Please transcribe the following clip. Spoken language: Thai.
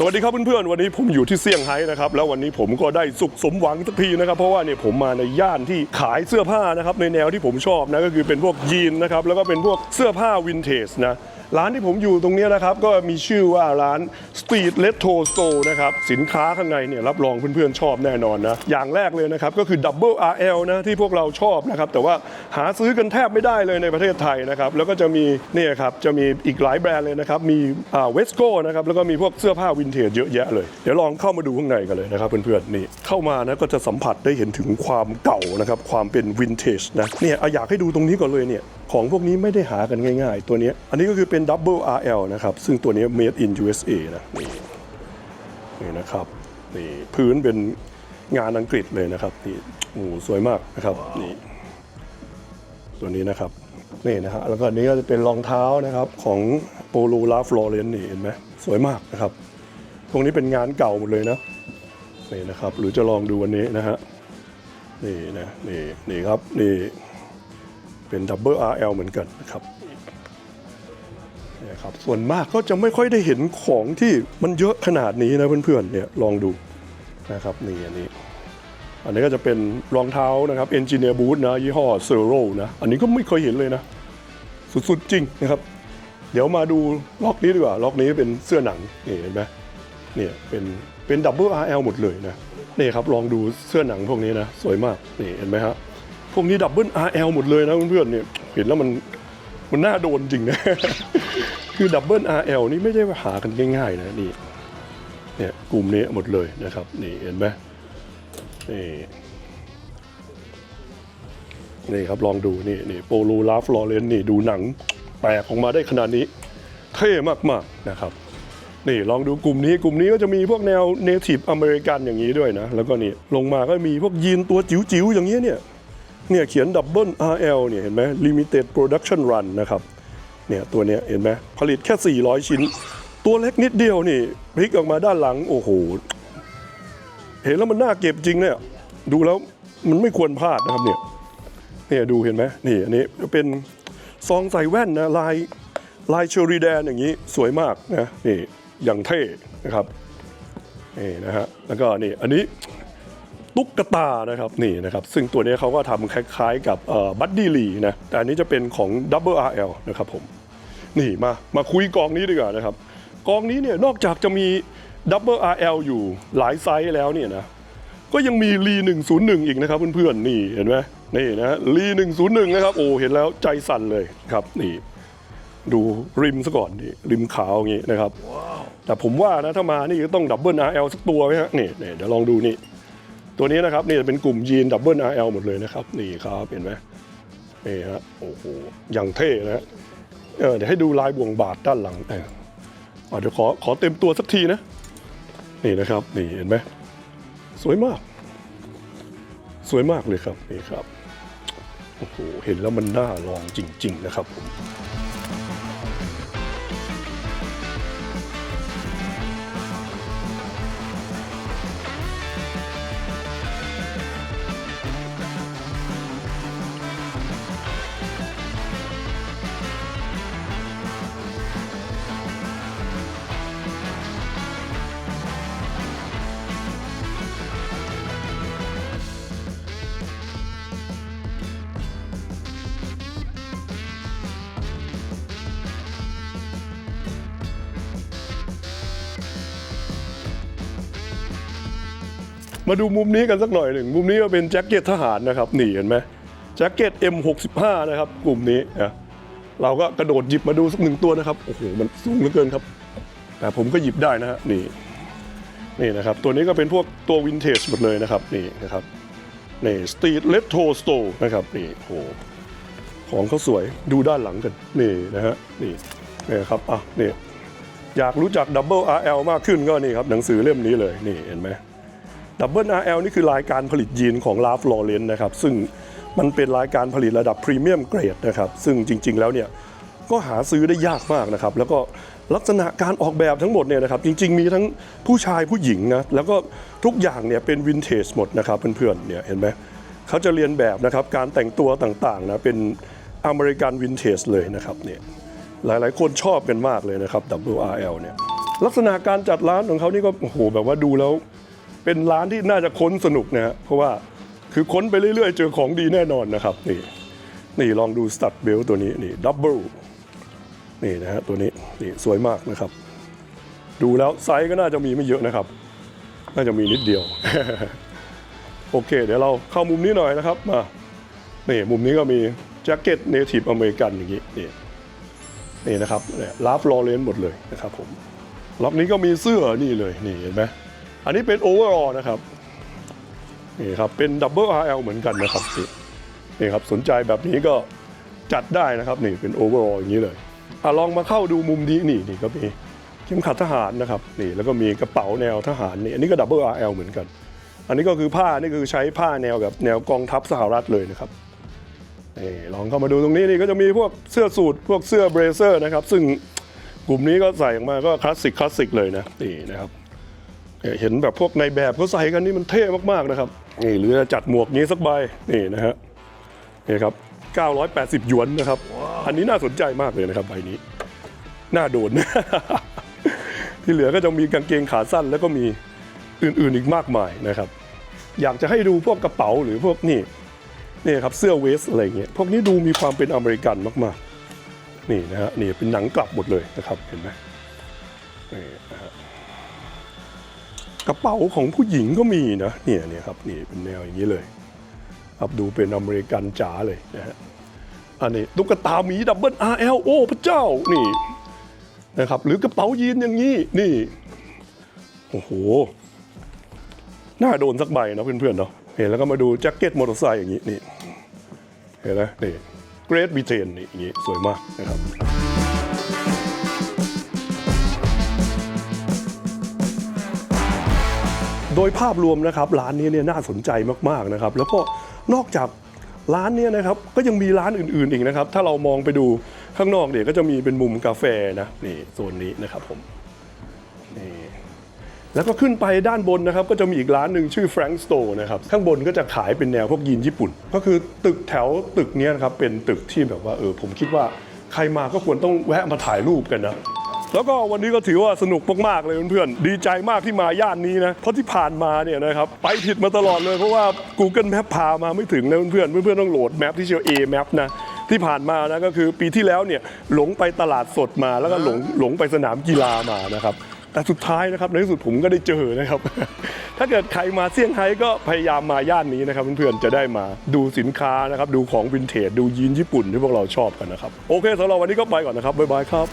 สวัสดีครับเพื่อนๆวันนี้ผมอยู่ที่เซี่ยงไฮ้นะครับแล้ววันนี้ผมก็ได้สุขสมหวังสักทีนะครับเพราะว่าเนี่ยผมมาในย่านที่ขายเสื้อผ้านะครับในแนวที่ผมชอบนะก็คือเป็นพวกยีนนะครับแล้วก็เป็นพวกเสื้อผ้าวินเทจนะร้านที่ผมอยู่ตรงนี้นะครับ ก็มีชื่อว่าร้าน Street Retro Store นะครับ สินค้าข้างในเนี่ยรับรองเพื่อนๆชอบแน่นอนนะ อย่างแรกเลยนะครับ ก็คือ Double RL นะ ที่พวกเราชอบนะครับ แต่ว่าหาซื้อกันแทบไม่ได้เลยในประเทศไทยนะครับ แล้วก็จะมีเนี่ยครับ จะมีอีกหลายแบรนด์เลยนะครับ มีเวสโก้นะครับ แล้วก็มีพวกเสื้อผ้าวินเทจเยอะแยะเลย เดี๋ยวลองเข้ามาดูข้างในกันเลยนะครับเพื่อนๆนี่เข้ามานะก็จะสัมผัสได้เห็นถึงความเก่านะครับความเป็นวินเทจนะเนี่ยอยากให้ดูตรงนี้ก่อนเลยเนี่ยของพวกนี้ไม่ได้หากันง่าย ๆ ตัวนี้อันนี้ก็คือเป็น็น Double RL นะครับ ซึ่งตัวนี้ made in USA นะนี่นี่นะครับนี่พื้นเป็นงานอังกฤษเลยนะครับนี่โอ้สวยมากนะครับนี่ตัวนี้นะครับนี่นะฮะแล้วก็อันนี้ก็จะเป็นรองเท้านะครับของโปโลลาฟลอเรนนี่เห็นไหมสวยมากนะครับ ตรงนี้เป็นงานเก่าหมดเลยนะนี่นะครับ หรือจะลองดูวันนี้นะฮะนี่นะนี่นี่ครับนี่เป็นดับเบิล RL เหมือนกันนะครับ เนี่ยครับส่วนมากก็จะไม่ค่อยได้เห็นของที่มันเยอะขนาดนี้นะเพื่อนๆเนี่ยลองดูนะครับนี่อันนี้ อันนี้ก็จะเป็นรองเท้านะครับ Engineer Boot นะยี่ห้อ s e r o นะอันนี้ก็ไม่เคยเห็นเลยนะ สุดๆจริงนะครับ เดี๋ยวมาดูล็อกนี้ดีกว่าล็อกนี้เป็นเสื้อหนังนี่เห็นไหมเนี่ยเป็นเป็นดับเบิล RL หมดเลยนะนี่ครับลองดูเสื้อหนังพวกนี้นะสวยมากนี่เห็นไหมฮะพวกนี้ดับเบิล RL หมดเลยนะเพื่อนๆเนี่ยเห็นแล้วมันมันน่าโดนจริงนะ คือดับเบิล RL นี่ไม่ได้ว่าหากันง่ายๆนะนี่เนี่ยกลุ่มนี้หมดเลยนะครับ นี่เห็นไหมนี่นี่ครับลองดูนี่นี่โปโลลาฟลอเรนนี่ดูหนังแปลกออกมาได้ขนาดนี้ เท่มากๆนะครับ นี่ลองดูกลุ่มนี้กลุ่มนี้ก็จะมีพวกแนวเนทีฟอเมริกันอย่างนี้ด้วยนะ แล้วก็นี่ลงมาก็มีพวกยีนตัวจิ๋วๆอย่างนี้เนี่ยเนี่ยเขียนดับเบิล RL เนี่ยเห็นไหม Limited Production Run นะครับ เนี่ยตัวเนี้ยเห็นไหมผลิตแค่ 400 ชิ้น ตัวเล็กนิดเดียวนี่พลิกออกมาด้านหลังโอ้โหเห็นแล้วมันน่าเก็บจริงเนี่ยดูแล้วมันไม่ควรพลาดนะครับเนี่ยเนี่ยดูเห็นไหมนี่อันนี้เป็นซองใส่แว่นนะลายลายเชอรีแดนอย่างนี้สวยมากนะนี่อย่างเท่นะครับนี่นะฮะแล้วก็นี่อันนี้ตุ๊กตานะครับนี่นะครับ ซึ่งตัวนี้เขาก็ทำคล้ายๆกับบัดดี้ลีนะแต่อันนี้จะเป็นของ Double RL นะครับผม นี่มามาคุยกองนี้ดีกว่านะครับ กองนี้เนี่ยนอกจากจะมี Double RL อยู่หลายไซส์แล้วเนี่ยนะก็ยังมีลี101 อีกนะครับเพื่อนๆนี่เห็นไหมนี่นะลี101 นะครับ โอ้เห็นแล้วใจสั่นเลยครับนี่ ดูริมซะก่อนนี่ริมขาวอย่างนี้นะครับแต่ผมว่านะถ้ามานี่ก็ต้องดับเบิล RL สักตัวไหมฮะนี่นี่เดี๋ยวลองดูนี่ ตัวนี้นะครับนี่จะเป็นกลุ่มยีนดับเบิล RL หมดเลยนะครับ นี่ครับเห็นไหมนี่ฮะโอ้โหอย่างเท่นะ เออเดี๋ยวให้ดูลายบ่วงบาทด้านหลังเอออะเดี๋ยวขอขอเต็มตัวสักทีนะ นี่นะครับ นี่เห็นไหมสวยมาก สวยมากเลยครับนี่ครับโอ้โหเห็นแล้วมันน่าลองจริง ๆ นะครับผม มาดูมุมนี้กันสักหน่อยหนึ่งมุมนี้ก็เป็นแจ็คเก็ตทหารนะครับนี่เห็นไหมแจ็คเก็ต M65 นะครับกลุ่มนี้นะเราก็กระโดดหยิบมาดูสักหนึ่งตัวนะครับโอ้โหมันสูงเหลือเกินครับ แต่ผมก็หยิบได้นะฮะนี่นี่นะครับตัวนี้ก็เป็นพวกตัววินเทจหมดเลยนะครับนี่นะครับนี่สตรีทเลตโทสโตนะครับนี่โอ้โหของเขาสวยดูด้านหลังกันนี่นะฮะนี่นี่ครับอะนี่อยากรู้จัก Double RL มากขึ้นก็นี่ครับหนังสือเล่มนี้เลยนี่เห็นไหม ดับเบิล RL นี่คือรายการผลิตยีนของ Ralph Lauren นะครับ ซึ่งมันเป็นรายการผลิตระดับพรีเมียมเกรดนะครับ ซึ่งจริง ๆ แล้วเนี่ยก็หาซื้อได้ยากมากนะครับ แล้วก็ลักษณะการออกแบบทั้งหมดเนี่ยนะครับ จริง ๆ มีทั้งผู้ชายผู้หญิงนะ แล้วก็ทุกอย่างเนี่ยเป็นวินเทจหมดนะครับเพื่อนๆ เนี่ยเห็นไหมเขาจะเรียนแบบนะครับการแต่งตัวต่างๆนะเป็นอเมริกันวินเทจเลยนะครับเนี่ยหลายๆ คนชอบกันมากเลยนะครับ WRL เนี่ยลักษณะการจัดร้านของเขานี่ก็โอ้โหแบบว่าดูแล้ว เป็นร้านที่น่าจะค้นสนุกนะฮะเพราะว่าคือค้นไปเรื่อยๆ เจอของดีแน่นอนนะครับนี่นี่ลองดูสตัดเบลตัวนี้นี่ดับเบิลนี่นะฮะตัวนี้นี่สวยมากนะครับ ดูแล้วไซส์ก็น่าจะมีไม่เยอะนะครับ น่าจะมีนิดเดียว โอเค เดี๋ยวเราเข้ามุมนี้หน่อยนะครับมานี่มุมนี้ก็มีแจ็คเก็ตเนทีฟอเมริกันอย่างนี้นี่นี่นะครับเนี่ยลาฟลอเรนหมดเลยนะครับผมล็อกนี้ก็มีเสื้อนี่เลยนี่เห็นไหม อันนี้เป็นโอเวอร์ออนะครับนี่ครับเป็นดับเบิล RL เหมือนกันนะครับนี่ครับสนใจแบบนี้ก็จัดได้นะครับนี่เป็นโอเวอร์อออย่างนี้เลยอะลองมาเข้าดูมุมนี้นี่นี่ก็มีเข็มขัดทหารนะครับนี่แล้วก็มีกระเป๋าแนวทหารนี่อันนี้ก็ดับเบิล RL เหมือนกัน อันนี้ก็คือผ้านี่คือใช้ผ้าแนวแบบแนวกองทัพสหรัฐเลยนะครับนี่ลองเข้ามาดูตรงนี้นี่ก็จะมีพวกเสื้อสูทพวกเสื้อเบรเซอร์นะครับซึ่งกลุ่มนี้ก็ใส่ออกมาก็คลาสสิกคลาสสิกเลยนะนี่นะครับ เห็นแบบพวกในแบบเขาใส่กันนี่มันเท่มากๆนะครับนี่หรือจะจัดหมวกนี้สักใบนี่นะฮะนี่ครับ980 หยวนนะครับ อันนี้น่าสนใจมากเลยนะครับใบนี้ น่าโดน ที่เหลือก็จะมีกางเกงขาสั้นแล้วก็มีอื่นๆอีกมากมายนะครับ อยากจะให้ดูพวกกระเป๋าหรือพวกนี่นี่ครับเสื้อเวสอะไรเงี้ยพวกนี้ดูมีความเป็นอเมริกันมากๆ นี่นะฮะนี่เป็นหนังกลับหมดเลยนะครับเห็นไหมนี่นะฮะ กระเป๋าของผู้หญิงก็มีนะเนี่ยเนี่ยครับนี่เป็นแนวอย่างนี้เลยครับดูเป็นอเมริกันจ๋าเลยนะฮะอันนี้ตุ๊กตาหมีดับเบิล RL โอ้พระเจ้านี่นะครับหรือกระเป๋ายีนอย่างนี้นี่โอ้โหน่าโดนสักใบเนะเพื่อนๆเนาะเห็นแล้วก็มาดูแจ็คเก็ตมอเตอร์ไซค์อย่างนี้นี่เห็นไหมนี่เกรดบิเทนนี่อย่างนี้สวยมากนะครับ โดยภาพรวมนะครับร้านนี้เนี่ยน่าสนใจมากๆนะครับ แล้วก็นอกจากร้านเนี้นะครับก็ยังมีร้านอื่นๆอีกนะครับ ถ้าเรามองไปดูข้างนอกเนี่ยก็จะมีเป็นมุมกาแฟนะนี่โซนนี้นะครับผมนี่แล้วก็ขึ้นไปด้านบนนะครับ ก็จะมีอีกร้านหนึ่งชื่อ Frank Store นะครับ ข้างบนก็จะขายเป็นแนวพวกยีนญี่ปุ่น ก็คือตึกแถวตึกนี้นะครับเป็นตึกที่แบบว่าเออผมคิดว่าใครมาก็ควรต้องแวะมาถ่ายรูปกันนะ แล้วก็วันนี้ก็ถือว่าสนุกมากๆเลยเพื่อนๆ ดีใจมากที่มาย่านนี้นะ เพราะที่ผ่านมาเนี่ยนะครับ ไปผิดมาตลอดเลยเพราะว่า Google Map พามาไม่ถึงนะเพื่อนๆ เพื่อนๆ ต้องโหลดแมปที่ชื่อ A Map นะที่ผ่านมานะก็คือปีที่แล้วเนี่ยหลงไปตลาดสดมาแล้วก็หลงหลงไปสนามกีฬามานะครับแต่สุดท้ายนะครับในที่สุดผมก็ได้เจอนะครับ ถ้าเกิดใครมาเซี่ยงไฮ้ก็พยายามมาย่านนี้นะครับเพื่อนๆจะได้มาดูสินค้านะครับดูของวินเทจดูยีนญี่ปุ่นที่พวกเราชอบกันนะครับโอเคสำหรับวันนี้ก็ไปก่อนนะครับบ๊ายบายครับ